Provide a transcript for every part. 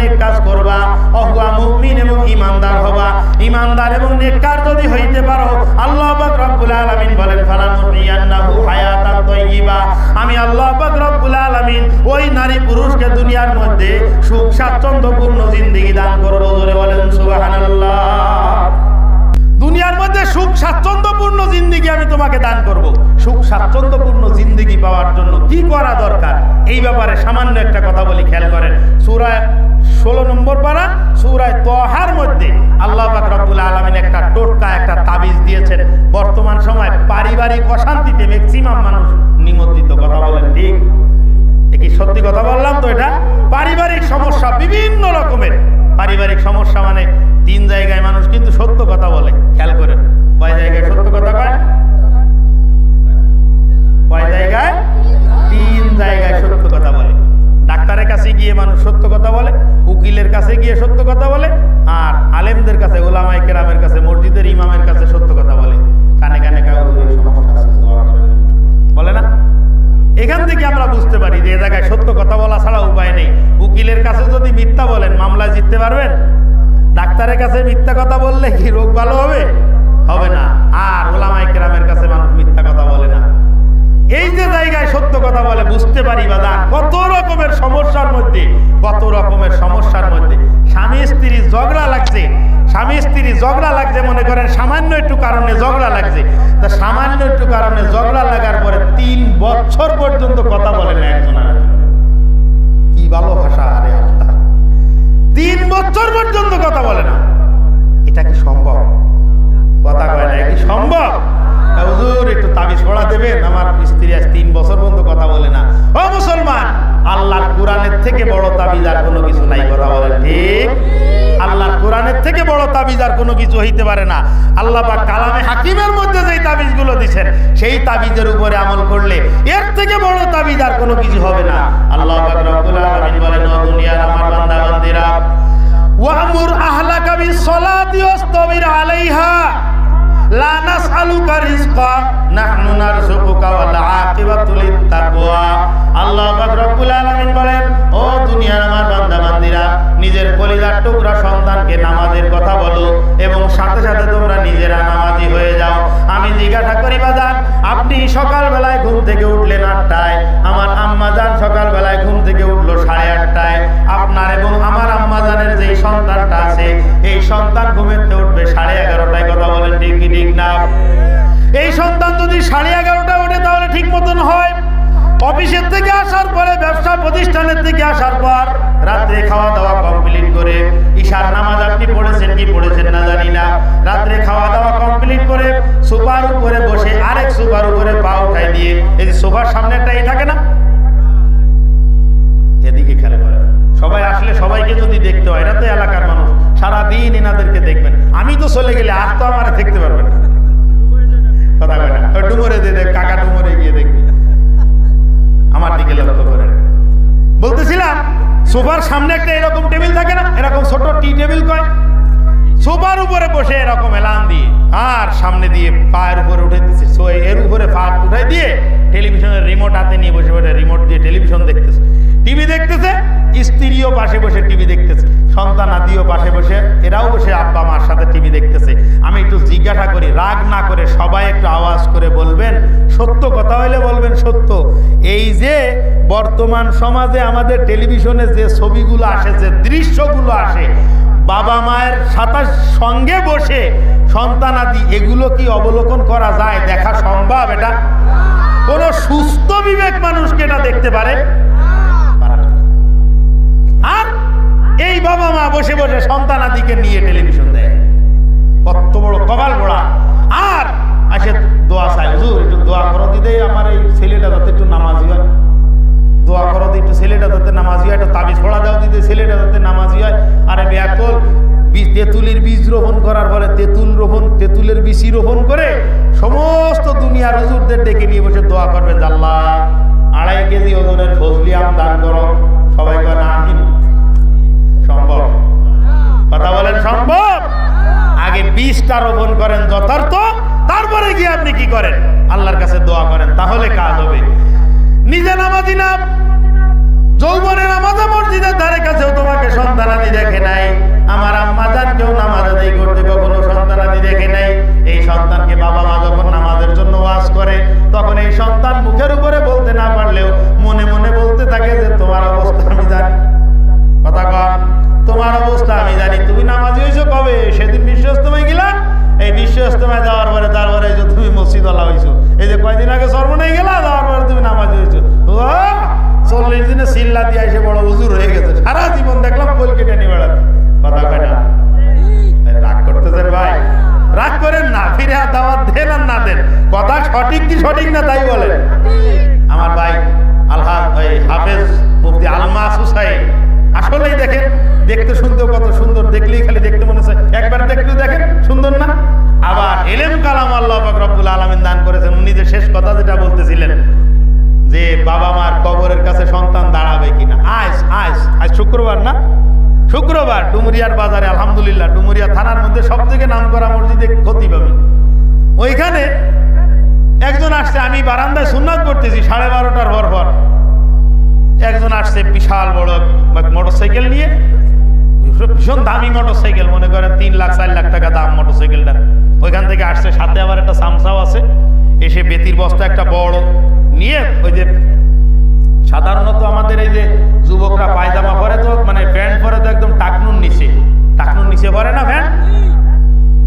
নেক কাজ করবা, অহুয়া মুমিন এবং ইমানদার হবা। ইমানদার এবং নেককার যদি হইতে পারো, আল্লাহ পাক রব্বুল আলামিন বলেন, ফালানুহিয়ান্নাহু হায়াতান তাইয়্যিবা আমি আল্লাহ পাক রব্বুল আলামিন ওই নারী পুরুষকে দুনিয়ার মধ্যে সুখ, স্বাচ্ছন্দ্যপূর্ণ জিন্দেগি দান করব। জোরে বলেন, সুবহানাল্লাহ। দুনিয়ার মধ্যে সুখ, স্বাচ্ছন্দ্যপূর্ণ জিন্দিগি আমি তোমাকে দান করব। সুখ, স্বাচ্ছন্দ্যপূর্ণ জিন্দিগি পাওয়ার জন্য কি করা দরকার? এই ব্যাপারে সামান্য একটা কথা বলি, খেয়াল করেন। সুরায় ষোলো নম্বর পারা সুরায় তহার মধ্যে আল্লাহ রব্বুল আলমিন একটা টোটকা, একটা তাবিজ দিয়েছেন। বর্তমান সময় পারিবারিক অশান্তিতে ম্যাক্সিমাম মানুষ নিমজ্জিত, কথা বলেন ঠিক? কি সত্যি কথা বললাম তো এটা? পারিবারিক সমস্যা বিভিন্ন রকমের। পারিবারিক সমস্যা মানে তিন জায়গায় মানুষ কিন্তু সত্য কথা বলে। কাছে গিয়ে সত্য কথা বলে, আর আলেমদের কাছে ওলামাই কেরামের কাছে, মসজিদের ইমামের কাছে সত্য কথা বলে। কানে কানে। বলে না? এখান থেকে আমরা বুঝতে পারি যে এ জায়গায় সত্য কথা বলা ছাড়া উপায় নেই। উকিলের কাছে যদি মিথ্যা বলেন মামলায় জিততে পারবেন? ডাক্তারের কাছে মিথ্যা কথা বললে কি রোগ ভালো হবে? হবে না। আর ওলামাই কেরামের কাছে মানুষ মিথ্যা কথা বলে না। এই যে জায়গায় সত্য কথা বলে, বুঝতে পারি বাদান কত রকমের সমস্যার মধ্যে, কত রকমের সমস্যার মধ্যে। স্বামী স্ত্রী ঝগড়া লাগছে, স্বামী স্ত্রী ঝগড়া লাগছে মনে করেন, সামান্য একটু কারণে ঝগড়া লাগছে। তা সামান্য একটু কারণে ঝগড়া লাগার পরে তিন বছর পর্যন্ত কথা বলে না একজন আরেকজন। কি ভাষা, আরে আল্লাহ। তিন বছর পর্যন্ত কথা বলে না। বড় তাবিজ আর কোনো কিছু হইতে পারে না। আল্লাহ পাক কালামে হাকিমের মধ্যে যেই তাবিজগুলো দিছেন, সেই তাবিজের উপরে আমল করলে এর থেকে বড় তাবিজ আর কোনো কিছু হবে না। আল্লাহ বলেন দুনিয়ার আমার বান্দা বান্দিরা ওয়ামুর আহলাকা বিসসালাতি ওয়াসতাবির আলাইহা, লা নাসআলুকা রিজকা, নাহনু নারযুকুকা ওয়াল আকিবাতু লিত্তাকওয়া আল্লাহ রব্বুল আলামিন বলেন, ও দুনিয়ার আমার বান্দা বান্দিরা নিজের কলিজার টুকরা সন্তানকে নামাজের কথা বলো এবং সাথে সাথে তোমরা নিজেরা নামাজি হয়ে যাও। আমি জিজ্ঞাসা করি, বাজান, আপনি সকালবেলায় ঘুম থেকে উঠলেন আটটায়? আমার আম্মা যান সকালবেলায় ঘুম থেকে উঠল সাড়ে আটটায়। আপনার এবং আমার আম্মা জানের যেই সন্তানটা আছে, এই সন্তান ঘুমেতে উঠবে সাড়ে এগারোটায়। কথা বলেন ঠিক ঠিক না? এই সন্তান যদি সাড়ে এগারোটায় ওঠে, তাহলে ঠিক মতন হয়। অফিসের থেকে আসার পরে, ব্যবসা প্রতিষ্ঠানের থেকে আসার পর রাত্রে খাওয়া দাওয়া কমপ্লিট করে, ঈশার নামাজ আপনি পড়েছেন কি পড়েছেন না জানি না। রাত্রে খাওয়া দাওয়া কমপ্লিট করে সোফার উপরে বসে আরেক সোফার উপরে পা উঠাই দিয়ে, এই যে সোফার সামনে একটা এই থাকে না? এদিকে খেয়াল করেন। সবাই আসলে সবাইকে যদি দেখতে হয় এটা তো এলাকার মানুষ, সারাদিন এনাদেরকে দেখবেন। আমি তো চলে গেলে আর তো আমার দেখতে পারবেন না। কথা কয় না। ডুমরে দিয়ে দেখ, কাকা ডুমরে গিয়ে দেখবি। আমার দিকে লক্ষ্য করেন। বলতেছিলাম, সোফার সামনে একটা এরকম টেবিল থাকে না? এরকম ছোট টি টেবিল কয়? সোফার উপরে বসে এরকম এলান দিয়ে আর সামনে দিয়ে পায়ের উপরে উঠে দিচ্ছে এর উপরে পা উঠাই দিয়ে টেলিভিশনের রিমোট হাতে নিয়ে বসে বসে রিমোট দিয়ে টেলিভিশন দেখতেছে। টিভি দেখতেছে, স্ত্রীও পাশে বসে টিভি দেখতেছে, সন্তান আদিও পাশে বসে, এরাও বসে আব্বা মার সাথে টিভি দেখতেছে। আমি একটু জিজ্ঞাসা করি, রাগ না করে সবাই একটু আওয়াজ করে বলবেন? সত্য কথা হইলে বলবেন সত্য। এই যে বর্তমান সমাজে আমাদের টেলিভিশনে যে ছবিগুলো আসে, যে দৃশ্যগুলো আসে, বাবা মায়ের সাথে সঙ্গে বসে সন্তান আদি, এগুলো কি অবলোকন করা যায়? দেখা সম্ভব এটা? কোন সুস্থ বিবেক মানুষকে এটা দেখতে পারে? পারে এই বাবা মা বসে বসে সন্তানাদিকে নিয়ে টেলিভিশন দেয়। কত বড় কপাল গোড়া আর আসে দোয়া চাই, হুজুর, একটু দোয়া করো দিদে আমার এই ছেলেটা যাতে একটু নামাজি হয়। দোয়া করো দি, একটু ছেলেটা যাতে নামাজি হয়, একটু তাবিজ ফোড়া দাও দিতে ছেলেটা যাতে নামাজি হয়। আরে ব্যাকল, বীজ, তেঁতুলের বীজ রোপণ করার পরে তেঁতুল রোপণ, তেঁতুলের বীজই রোপণ করে সমস্ত দুনিয়ার হুজুরদের ডেকে নিয়ে বসে দোয়া করবেন আল্লাহ, আড়াই কেজি ওজনের ফজলি আম দান করো। সবাই কয়, না সম্ভব। কথা বলেন সম্ভব? আগে বীজটা রোপণ করেন যথার্থ, তারপরে গিয়ে আপনি কি করেন? আল্লাহর কাছে দোয়া করেন, তাহলে কাজ হবে। নিজে নামাজি না। যৌবনের আমাদের মসজিদের ধারে কাছেও তোমাকে সন্তানাদি দেখে নাই। আমার আম্মা জান কেউ নামাজ আদায় করতে কখনো সন্তানাদি দেখে নাই। এই সন্তানকে বাবা মা যখন নামাজের জন্য ওয়াজ করে, তখন এই সন্তান মুখের উপরে বলতে না পারলেও মনে মনে বলতে থাকে যে, তোমার অবস্থা আমি জানি। কথা কর তোমার অবস্থা আমি জানি। তুমি নামাজি হয়েছো কবে? সেদিন বিশ্ব ইস্তমায় গেলা এই বিশ্ব ইস্তমায় যাওয়ার পরে তারপরে এই যে তুমি মসজিদ আলা হয়েছো। এই যে কয়দিন আগে সর্বনাই গেলা, যাওয়ার পরে তুমি নামাজি হয়েছো। চল্লিশ দিনে সিল্লা দিয়ে এসে বড় উজুর হয়ে গেছে। সারা জীবন দেখলাম পোল কেটে নিয়ে বেড়াতে কথা কয় না। রাগ করতেছেন ভাই। রাগ করেন না, ফিরে আর দাওয়াত দেন আর না দেন। কথা সঠিক কি সঠিক না তাই বলেন। আমার ভাই আলহা হাফেজ মুফতি আলমাস হুসাইন আসলেই দেখেন দেখতে শুনতেও কত সুন্দর, দেখলেই খালি দেখতে মনে হচ্ছে। একবার দেখলেও দেখেন, সুন্দর না? আবার এলেম কালাম আল্লাহ পাক রব্বুল আলামিন দান করেছেন। উনি যে শেষ কথা যেটা বলতেছিলেন, যে বাবা মার কবরের কাছে সন্তান দাঁড়াবে কিনা। আজ আজ আজ শুক্রবার না? শুক্রবার, ডুমুরিয়ার বাজারে, আলহামদুলিল্লাহ, ডুমুরিয়া থানার মধ্যে সব থেকে নাম করা মসজিদে খতিব আমি ওইখানে একজন আসছে, আমি বারান্দায় সুন্নাত করতেছি সাড়ে বারোটার পর পর। একজন আসছে, বিশাল বড় মোটর সাইকেল নিয়ে ভীষণ দামি মোটর সাইকেল মনে করেন তিন লাখ, চার লাখ টাকা দাম মোটর সাইকেলটা ওইখান থেকে আসছে, সাথে আবার একটা সামসাও আছে। এসে বেতির বস্তা একটা বড় নিয়ে, ওই যে সাধারণত আমাদের এই যে যুবকরা পায়জামা পরে তো মানে প্যান্ট পরে তো একদম টাকনুর নিচে। টাকনুর নিচে পরে না প্যান্ট?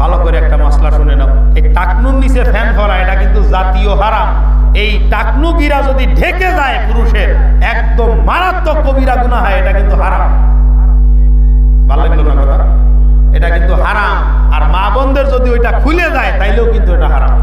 ভালো করে একটা মশলা শুনে নাও। এই টাকনুর নিচে ফ্যান ভরা, এটা কিন্তু জাতীয় হারাম। এই টাকনু গিরা যদি ঢেকে যায় পুরুষের, একদম মারাত্মক কবিরা গুণা হয়, এটা কিন্তু হারাম। ওইটা খুলে যায়, তাইলেও কিন্তু এটা হারাম।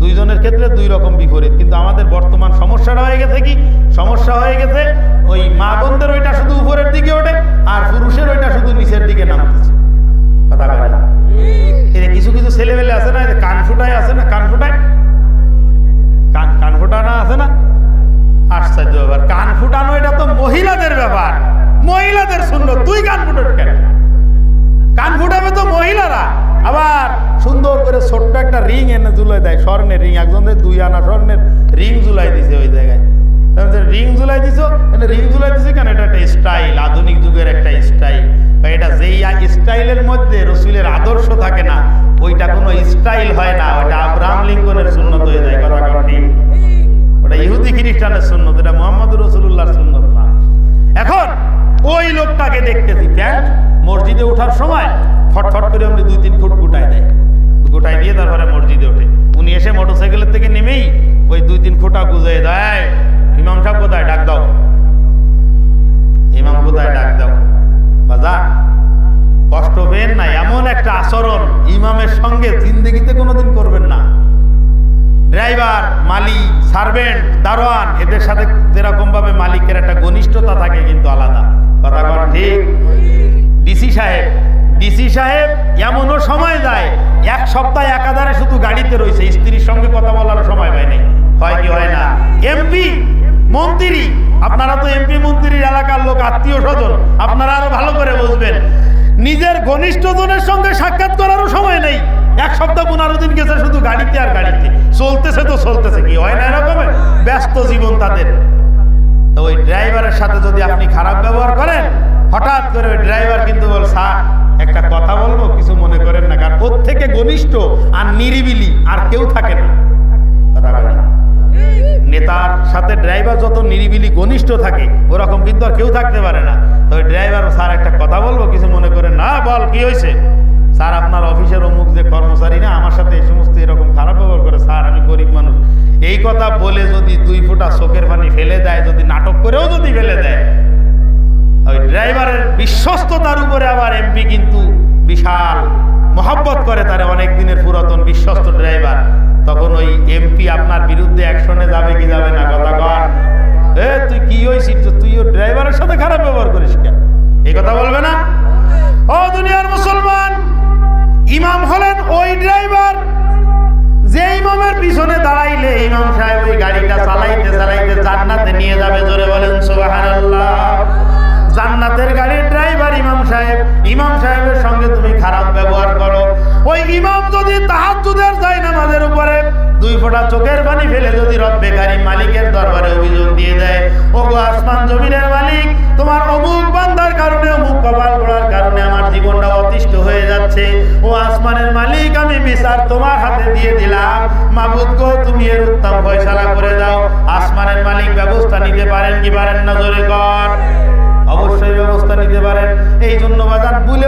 দুইজনের ক্ষেত্রে দুই রকম বিপরীত, কিন্তু আমাদের বর্তমান সমস্যাটা হয়ে গেছে কি? সমস্যা হয়ে গেছে, ওই মা বোনদের ওইটা শুধু উপরের দিকে ওঠে, আর পুরুষের ওইটা শুধু নিচের দিকে নামতেছে। কথা বলে কিছু কিছু আছে না কান ফুটায় আছে না, কান ফুটায়? কান কান ফুটানো আছে না? আশ্চর্য ব্যাপার, কান ফুটানো এটা তো মহিলাদের ব্যাপার, মহিলাদের শূন্য করে ছোট্ট একটা রিং এনে ঝুলাই দেয়, স্বর্ণের রিং একজনের দুই আনা স্বর্ণের রিং ঝুলাই দিছে ওই জায়গায়। রিং ঝুলাই দিছো রিং ঝুলাই দিছে কেন? এটা একটা স্টাইল আধুনিক যুগের একটা স্টাইল এটা যেই স্টাইলের মধ্যে রসুলের আদর্শ থাকে না, ওইটা কোনো স্টাইল হয় না। আব্রাহাম লিঙ্কনের সুন্নত হয়ে যায় ওটা ইহুদি খ্রিস্টানের সুন্নত, এটা মোহাম্মদ রসুল্লাহর সুন্নত না। এখন ওই লোকটাকে দেখতেছি প্যান্ট মসজিদে ওঠার সময় ফটফট করে উনি দুই তিন ফুট গুটায় দেয়। গুটাই দিয়ে তারপরে মসজিদে ওঠে। উনি এসে মোটরসাইকেলের থেকে নেমেই ওই দুই তিন ফুটা গুজাই দেয় ইমাম সাহেব কোথায়? ডাক দাও। ইমাম কোথায়? ডাক দাও। বাজা, কষ্ট পেন না, এমন একটা আচরণ ইমামের সঙ্গে জিন্দগিতে কোনোদিন করবেন না। ড্রাইভার, মালিক, সার্ভেন্ট, দারোয়ান, এদের সাথে যেরকম ভাবে মালিকের একটা ঘনিষ্ঠতা থাকে কিন্তু আলাদা। কথা ঠিক? ডিসি সাহেব, এমনও সময় যায়, এক সপ্তাহ একাধারে শুধু গাড়িতে রয়েছে, স্ত্রীর সঙ্গে কথা বলার সময় হয় নাই। হয় কি হয় না? এমপি, মন্ত্রী, আপনারা তো এমপি, মন্ত্রীর এলাকার লোক, আত্মীয় স্বজন, আপনারা আরও ভালো করে বুঝবেন। নিজের ঘনিষ্ঠজনের সঙ্গে সাক্ষাৎ করারও সময় নেই। এক সপ্তাহ পনেরো দিন গেছে শুধু গাড়িতে আর গাড়িতে। চলতেছে তো চলতেছে, কি হয় না এরকম? ব্যস্ত জীবন তাদের। তো ওই ড্রাইভারের সাথে যদি আপনি খারাপ ব্যবহার করেন, হঠাৎ করে ওই ড্রাইভার কিন্তু বল, স্যার একটা কথা বলব, কিছু মনে করেন না, কারণ ওর থেকে ঘনিষ্ঠ আর নিরিবিলি, আর কেউ থাকে না। কথা নেতার সাথে ড্রাইভার যত নিরিবিলি, ঘনিষ্ঠ থাকে, ওরকম কিন্তু আর কেউ থাকতে পারে না। তো ওই ড্রাইভার, স্যার, একটা কথা বলব, কিছু মনে করেন না, বল, কি হয়েছে? স্যার, আপনার অফিসের অমুক যে কর্মচারী না, আমার সাথে এই সমস্ত এরকম খারাপ ব্যবহার করে, স্যার, আমি গরিব মানুষ। এই কথা বলে যদি দুই ফোঁটা চোখের পানি ফেলে দেয়, যদি নাটক করেও যদি ফেলে দেয় ওই ড্রাইভারের বিশ্বস্ততার উপরে আবার এমপি কিন্তু বিশাল মহব্বত করে তারা অনেক দিনের পুরাতন বিশ্বস্ত ড্রাইভার। তখন ওই এমপি আপনার বিরুদ্ধে অ্যাকশনে যাবে কি যাবে না কথা কর এ, তুই কি হয়েছিস? তুই ওই ড্রাইভারের সাথে খারাপ ব্যবহার করিস কেন? এই কথা বলবে না? ও দুনিয়ার মুসলমান, ইমাম হলেন ওই ড্রাইভার। যে ইমামের পিছনে দাঁড়াইলে ইমাম সাহেব ওই গাড়িটা চালাইতে চালাইতে জান্নাতে নিয়ে যাবে, জোরে বলেন সুবহানাল্লাহ। সাহেব, ইমাম সাহেবের সঙ্গে তুমি খারাপ ব্যবহার করো। ওই ইমাম যদি তাহাজ্জুদের যায় নামাজের উপরে, দুই ফোঁটা চোখের পানি ফেলে যদি রব্বে কারিম মালিকের দরবারে অভিযোগ দিয়ে দেয় ও গো আসমান জমিনের মালিক, তোমার অমুক বান্দার কারণে, অমুক কপাল পড়ার কারণে আমার জীবনটা অতিষ্ঠ হয়ে যাচ্ছে। ও আসমানের মালিক, আমি বিচার তোমার হাতে দিয়ে দিলাম। মাবুদ গো, তুমি এর উত্তম ফয়সালা করে দাও। আসমানের মালিক ব্যবস্থা নিতে পারেন কি পারেন না, জোরে কর।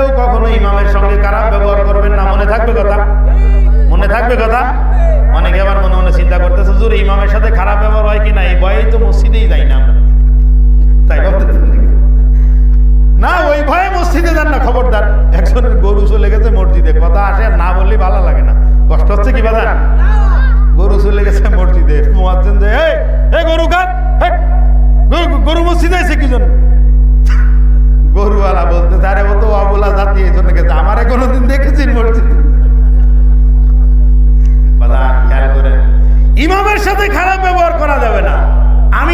ভুলেও কখনো ইমামের সঙ্গে খারাপ ব্যবহার করবেন না। মনে থাকবে কথা? মনে থাকবে কথা? অনেকে আবার মনে মনে চিন্তা করতেছে জোরে ইমামের সাথে খারাপ ব্যবহার হয় কি না? এই ভয়েই তো মসজিদেই যাই না আমরা। তাই না ওই ভয়ে মসজিদে যান না খবরদার। একজনের গরু চলে গেছে মসজিদে। কথা আসে না বললে ভালো লাগে না। কষ্ট হচ্ছে কি বাজান গরু চলে গেছে মসজিদে। মুয়াজ্জিন যে এই গরু হেট, গরু- মসজিদে এসে কি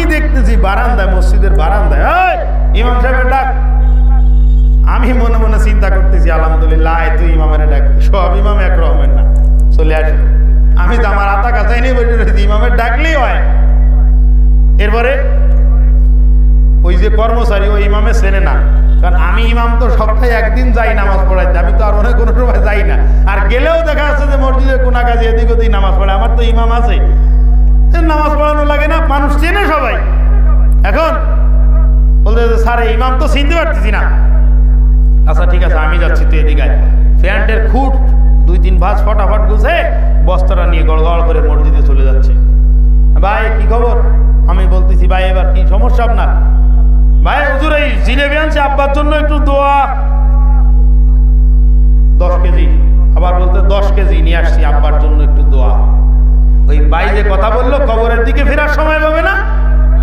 আমি দেখতেছি বারান্দায়, মসজিদের বারান্দায়। ইমাম সাহেবের ডাক। আমি মনে মনে চিন্তা করতেছি, আলহামদুলিল্লাহ তুই ইমামের ডাক। সব ইমাম এক রকমের না। চলে আসে আমি তো আমার আতা কাছাই নিয়ে বসে রয়েছি, ইমামের ডাকলেই হয়। এরপরে, ওই যে কর্মচারী, ওই ইমামে চেনে না। কারণ আমি ইমাম তো সপ্তাহে একদিন যাই নামাজ পড়াইতে। আমি তো আর অনেক কোনো সময় যাই না। আর গেলেও দেখা যাচ্ছে যে মসজিদে কোনা কাজে এদিক ওদিক নামাজ পড়ে। আমার তো ইমাম আছে। নামাজ পড়ানো লাগে না, মানুষ চেনে সবাই। এখন বলতে স্যার ইমাম তো চিনতে পারতেছি না। আচ্ছা ঠিক আছে, আমি যাচ্ছি তুই এদিকে। প্যান্টের খুঁট, দুই তিন ভাঁজ ফটাফট গুছে, বস্তাটা নিয়ে গড় গড় করে মসজিদে চলে যাচ্ছে। ভাই, কি খবর? আমি বলতেছি, ভাই, এবার কি সমস্যা আপনার? ভাই, হুজুর, এই জিলেবি আনছে, আব্বার জন্য একটু দোয়া। দশ কেজি, আবার বলতে দশ কেজি, নিয়ে আসছি, আব্বার জন্য একটু দোয়া। ওই ভাই যে কথা বলল, কবরের দিকে ফেরার সময় পাবে না।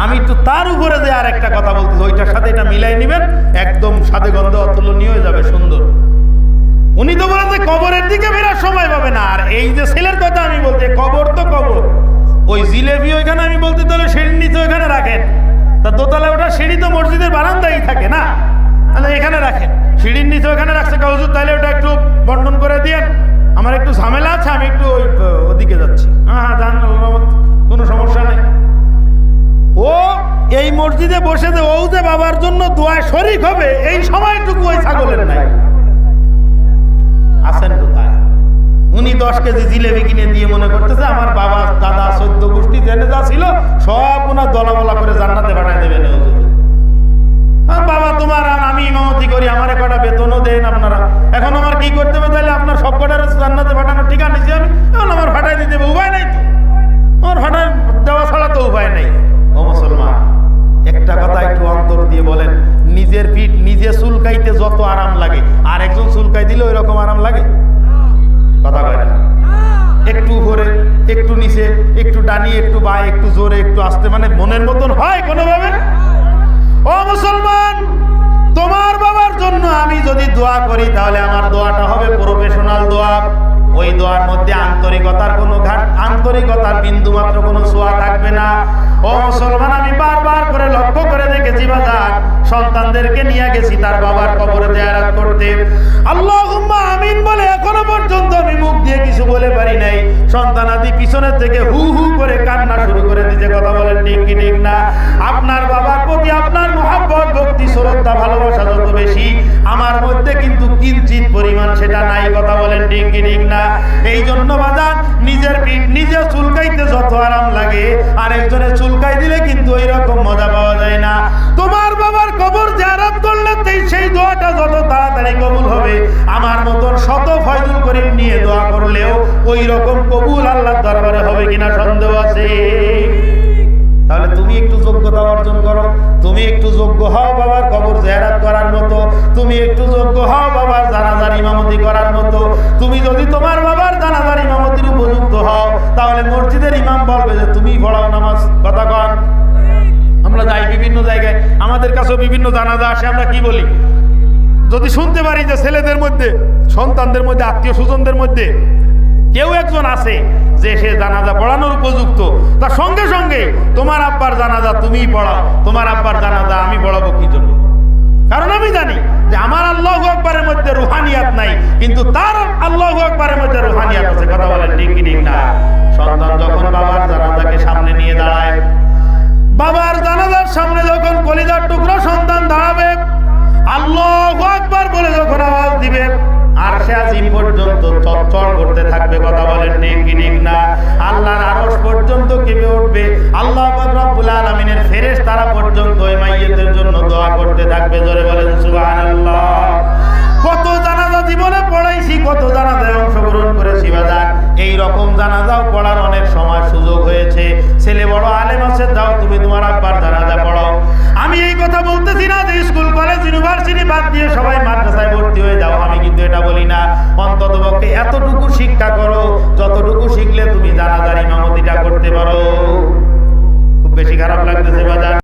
আমি একটু তার উপরে যে আর একটা কথা বলতেছি, ওইটার সাথে এটা মিলাই নেবেন, একদম সাথে গন্ধ অতুলনীয় হয়ে যাবে, সুন্দর। উনি তো বলেছে কবরের দিকে ফেরার সময় পাবে না, আর এই যে ছেলের কথা আমি বলতে কবর তো কবর। ওই জিলেবি ওইখানে আমি বলতে তাহলে সিঁড়ির নিচে ওইখানে রাখেন। তা দোতলা ওটা সিঁড়ি তো মসজিদের বারান্দায় থাকে না। তাহলে এখানে রাখেন। সিঁড়ির নিচে ওখানে রাখছে কাউজুর তাহলে ওটা একটু বন্টন করে দিয়েন। আমার একটু ঝামেলা আছে আমি একটু ওই ওদিকে যাচ্ছি। হ্যাঁ হ্যাঁ রহমত, কোনো সমস্যা নেই। ও এই মসজিদে বসে যে ও যে বাবার জন্য দোয়ায় শরিক হবে এই সময়টুকু ওই ছাগলের নাই। আছেন কোথায়? উনি দশ কেজি জিলেবি কিনে দিয়ে মনে করতেছে আমার বাবা দাদা চোদ্দ গোষ্ঠী জেনে যা ছিল সব ওনার দলামলা করে জান্নাতে পাঠায় দেবেন আর বাবা তোমার আর আমি ইমামতি করি আমার কটা বেতনও দেন আপনারা। এখন আমার কি করতে হবে? আমার ফাটাই উপায় নাই তো। আমার ফাটাই দেওয়া ছাড়া তো উপায় নেই। ও মুসলমান, একটা কথা একটু অন্তর দিয়ে বলেন, নিজের পিঠ নিজে চুলকাইতে যত আরাম লাগে আর একজন চুলকাই দিলে ওই রকম আরাম লাগে? কথা কয় একটু উপরে, একটু নিচে, একটু ডানি, একটু বাই একটু জোরে, একটু আস্তে মানে মনের মতন হয় কোনোভাবে? ও মুসলমান, তোমার বাবার জন্য আমি যদি দোয়া করি, তাহলে আমার দোয়াটা হবে প্রফেশনাল দোয়া। ওই দোয়ার মধ্যে আন্তরিকতার কোনো ঘাট, আন্তরিকতার বিন্দু মাত্র কোনো ছোঁয়া থাকবে না। ও মুসলমান, আমি বারবার করে লক্ষ্য করে দেখেছি বাজার। সন্তানদেরকে নিয়ে গেছি তার বাবার কবরে দেয়ারাত করতে। আল্লাহ আমিন বলে এখনও পর্যন্ত আমি মুখ দিয়ে কিছু বলে পারি নাই। সন্তানাদি পিছনের থেকে হু হু করে কান্না শুরু করে দিতে কথা বলেন ঠিক কি ঠিক না? আপনার বাবার প্রতি আপনার মহাব্বত, ভক্তি, শ্রদ্ধা, ভালোবাসা যত বেশি, আমার মধ্যে কিন্তু কিঞ্চিত পরিমাণ সেটা নাই, কথা বলেন ঠিক না? এই জন্য বাজান নিজের নিজে চুলকাইতে যত আরাম লাগে আরেকজনের চুলকাই দিলে কিন্তু ওই রকম মজা পাওয়া যায় না। তোমার বাবার কবর জারাত করলে সেই দোয়াটা যত তাড়াতাড়ি কবুল হবে। আমার মতন শত ফয়জুল করিম নিয়ে দোয়া করলেও ওই রকম কবুল আল্লাহর দরবারে হবে কিনা সন্দেহ আছে? তাহলে তুমি একটু যোগ্যতা অর্জন করো। তুমি একটু যোগ্য হও বাবার কবর জেরাত করার মতো। তুমি একটু যোগ্য হও বাবার জানাজার ইমামতি করার মতো। তুমি যদি তোমার বাবার জানাজার ইমামতির উপযুক্ত হও, তাহলে মসজিদের ইমাম বলবে যে, তুমি পড়াও নামাজ। কথা কন। আমরা যাই বিভিন্ন জায়গায়। আমাদের কাছেও বিভিন্ন জানাজা আসে, আমরা কি বলি? যদি শুনতে পারি যে ছেলেদের মধ্যে, সন্তানদের মধ্যে, আত্মীয় স্বজনদের মধ্যে কেউ একজন আছে যে সে জানাজা পড়ানোর উপযুক্ত, তার সঙ্গে সঙ্গে তোমার আব্বার জানাজা তুমিই পড়াও, তোমার আব্বার মধ্যে রুহানিয়াত নাই। কিন্তু তার আল্লাহ আকবরের মধ্যে রুহানিয়াত আছে। কথা বলেন ঠিক কি ঠিক না? সন্তান যখন বাবার জানাজাকে সামনে নিয়ে দাঁড়ায়, বাবার জানাজার সামনে যখন কলিজার টুকরো সন্তান দাঁড়াবে, আল্লাহ আকবর বলে যখন আওয়াজ দিবে, আর সে আজিম পর্যন্ত চটচট করতে থাকবে। কথা বলেন ঠিক কি ঠিক না? আল্লাহর আরশ পর্যন্ত কেঁপে উঠবে। আল্লাহ রব্বুল আলামিনের ফেরেশতারা পর্যন্ত ছেলে বড়, আলেম আছে, যাও তুমি তোমার আব্বার জানাজা পড়াও আমি এই কথা বলতেছি না যে স্কুল, কলেজ, ইউনিভার্সিটি বাদ দিয়ে সবাই মাদ্রাসায় ভর্তি হয়ে যাও। আমি কিন্তু এটা বলি না। অন্তত পক্ষে এতটুকু শিক্ষা করো, যতটুকু শিখলে তুমি জানাজার ইমামতিটা করতে পারো। খুব বেশি খারাপ লাগতেছে বাজার।